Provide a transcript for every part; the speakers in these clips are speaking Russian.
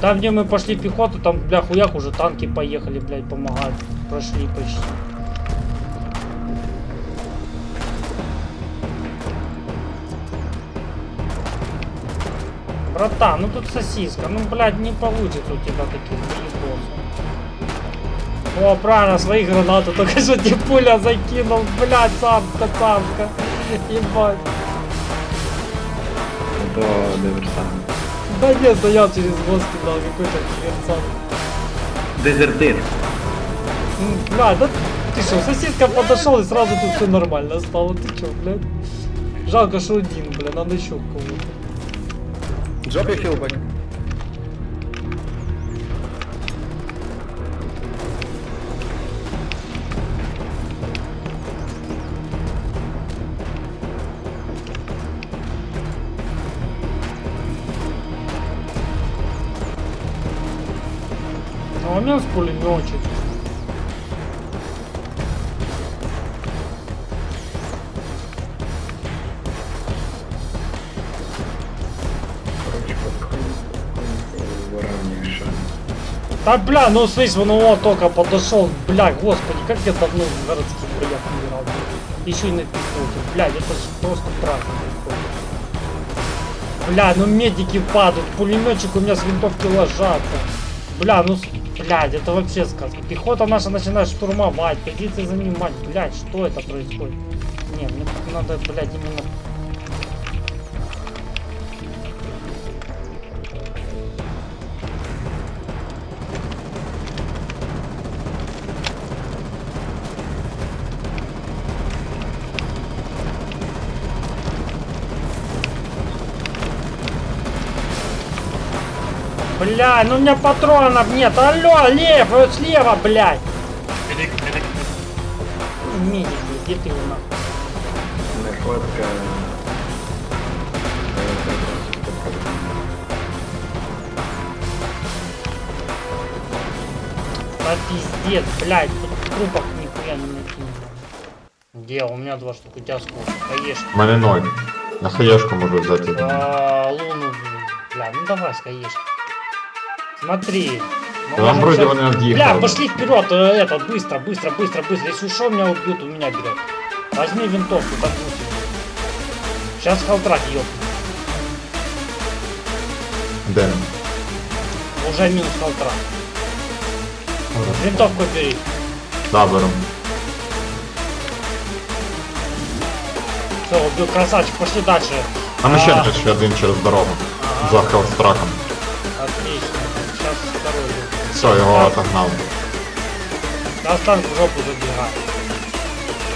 Там, где мы пошли пехоту, там, бля, хуяк уже танки поехали, блядь, помогать. Прошли почти. Братан, ну тут сосиска. Ну, блядь, не получится у тебя таких заебосов. О, правильно, свои гранаты. Только что тебе пуля закинул, блядь, самка, самка. Ебать. До диверсанта. Да нет, стоял через мост кидал какой-то диверсант. Дезертир. Бля, да ты что, сосиска подошел и сразу тут все нормально стало. Ты что, блядь? Жалко, что один, бля, надо еще кого-то. Drop your А у меня с пулеметчик. Да бля, ну слышь, он вот только подошел, бля, господи, как я давно в городских боях не играл. Еще и на пехоте, блядь, это же просто праздник. Бля, ну медики падают, пулеметчик у меня с винтовки ложатся. Бля, ну, блядь, это вообще сказка. Пехота наша начинает штурмовать, позиции занимать, блядь, что это происходит? Не, мне надо, блядь, именно Бля, ну у меня патронов нет. Алло, лев, вот слева, блядь. Медик, где ты его нахуй? Находка. Да пиздец, блядь, тут трупов нихуя не накинул. Где? У меня два штуки, у тебя сколько? Конечно. У ноль. На хаєшку можу взяти. А, луну, бля, ну давай скаешь. Смотри. Ну, Там вроде щас- вони Бля, пошли вперед, э, это, быстро, быстро, быстро, быстро. Если что, меня убьют, у меня берет. Возьми винтовку, так. Сейчас халтрак ёб. Де? Уже минус халтрак. Винтовку бери. Да, беру. Все, убил красавчик, пошли дальше. Там ще А, ще один через дорогу. За хелстраком. Все, його отогнав. Сейчас танк в жопу забегает.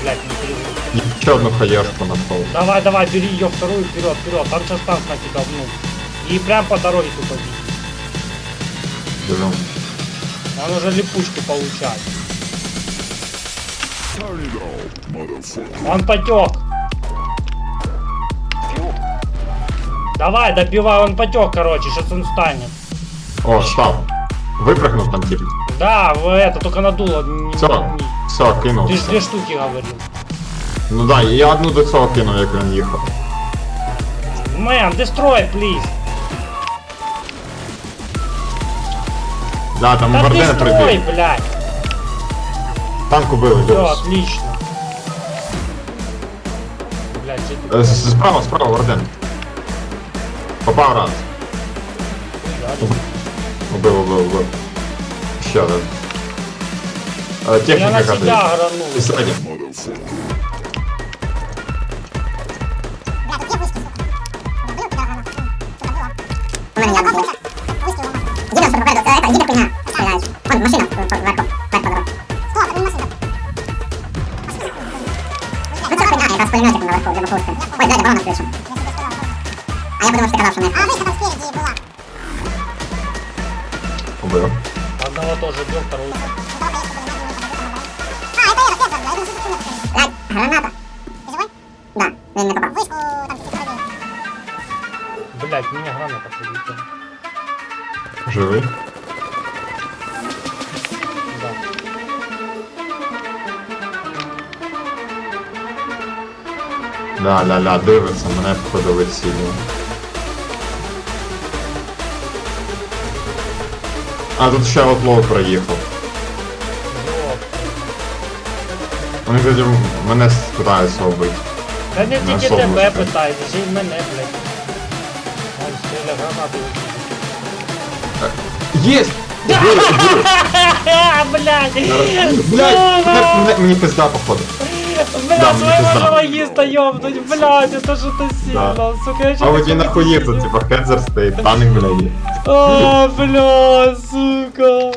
Блять, не перевод. І ще одну хаєшку знайшов. Давай, давай, бери ее вторую вперед, вперед. Там сейчас танк на тебя внук. И прям по дороге тупо бить. Біжу. Он уже липучки получает. Он потек. Давай, добивай, он потек, короче, сейчас он станет. О, став. Випрыгнув там тип. Да, в это, только надуло. не- Все, не- все, кинув. Ты же две штуки говорил. Ну да, і я одну до цього кинув, як він їхав. Мэн, destroy, please. Да, там Да Варден destroy, прибіг. блядь. Танк убили, Все, дивись. отлично. Блядь, что ты? Е, з- Справа, справа, Варден. Попав раз. Убив, убив, убив. Ще один. Е, Я Техніка на кадає. себя гранул. І ззаді. Убив. Одного тоже бил, второго. Блядь, меня граната прилетела. Живий. Да. Ля-ля-ля, дивиться, мене походу вицілює. А, тут ще отлоу проїхав. Вони, кстати, мене питаються вбити. Та не тільки тебе питають, ще й мене, блядь. Вон стріля гранати. Єсть! Ха-ха, блядь! Мені пизда, походу. Бля, Да, мне своего пизда. же логиста ёбнуть, блядь, это же ты сильно, сука, я А вот і нахуї тут, типа, хедзер стоїть, танк, блядь. А, бля, сука.